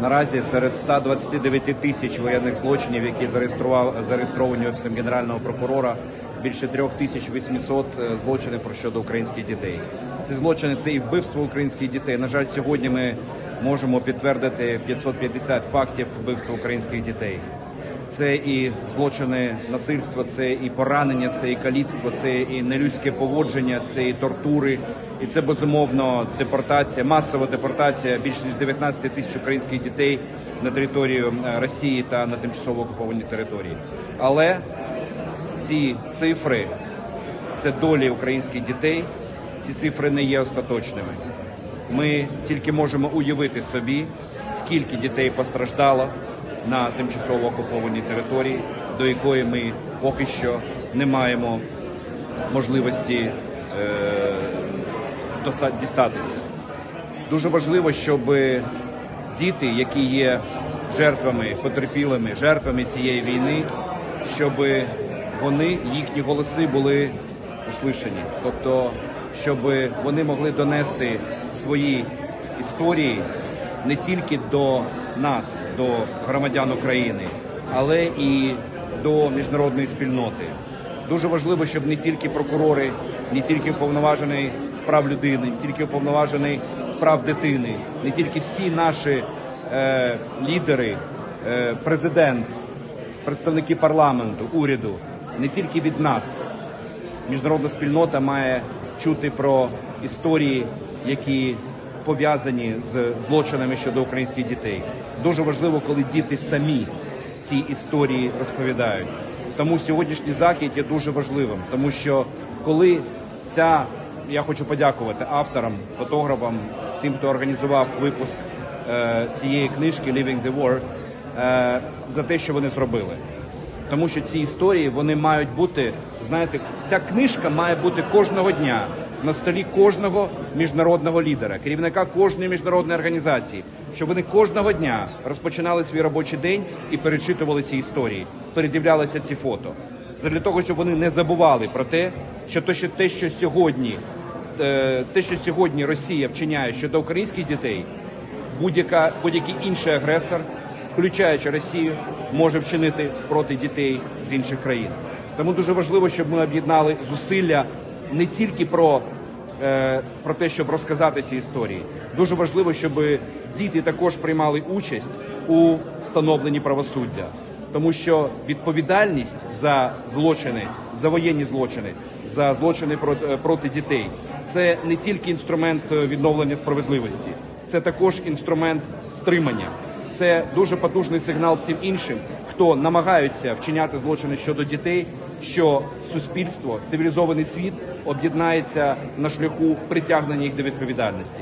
Наразі серед 129 тисяч воєнних злочинів, які зареєстрував зареєстровані офісом генерального прокурора, більше 3800 е, злочинів щодо українських дітей. Ці злочини це і вбивство українських дітей. На жаль, сьогодні ми можемо підтвердити 550 фактів вбивства українських дітей. Це і злочини насильства, це і поранення, це і каліцтво, це і нелюдське поводження, це і тортури, і це безумовно депортація, масова депортація більш ніж 19 тисяч українських дітей на територію е, Росії та на тимчасово окупованій території. Але ці цифри це долі українських дітей. Ці цифри не є остаточними. Ми тільки можемо уявити собі, скільки дітей постраждало на тимчасово окупованій території, до якої ми поки що не маємо можливості е, дістатися. Дуже важливо, щоб діти, які є жертвами, потерпілими, жертвами цієї війни, щоб вони, їхні голоси були услышані. Тобто, щоб вони могли донести свої історії не тільки до нас, до громадян України, але і до міжнародної спільноти. Дуже важливо, щоб не тільки прокурори, не тільки уповноважений з прав людини, не тільки уповноважений з прав дитини, не тільки всі наші е, лідери, е, президент, представники парламенту, уряду, не тільки від нас. Міжнародна спільнота має чути про історії, які пов'язані з злочинами щодо українських дітей. Дуже важливо, коли діти самі ці історії розповідають. Тому сьогоднішній захід є дуже важливим, тому що коли ця я хочу подякувати авторам, фотографам, тим, хто організував випуск е, цієї книжки Living the War, е, за те, що вони зробили. Тому що ці історії вони мають бути, знаєте, ця книжка має бути кожного дня на столі кожного міжнародного лідера, керівника кожної міжнародної організації, щоб вони кожного дня розпочинали свій робочий день і перечитували ці історії, передивлялися ці фото. Задля того, щоб вони не забували про те, що те, що сьогодні, е, те, що сьогодні Росія вчиняє щодо українських дітей, будь-яка будь-який інший агресор, включаючи Росію, може вчинити проти дітей з інших країн. Тому дуже важливо, щоб ми об'єднали зусилля не тільки про, про те, щоб розказати ці історії. Дуже важливо, щоб діти також приймали участь у встановленні правосуддя. Тому що відповідальність за злочини, за воєнні злочини, за злочини проти, е, дітей це не тільки інструмент е, відновлення справедливості, це також інструмент стримання. Це дуже потужний сигнал всім іншим, хто намагаються вчиняти злочини щодо дітей, що суспільство, цивілізований світ об'єднається на шляху притягнення їх до відповідальності.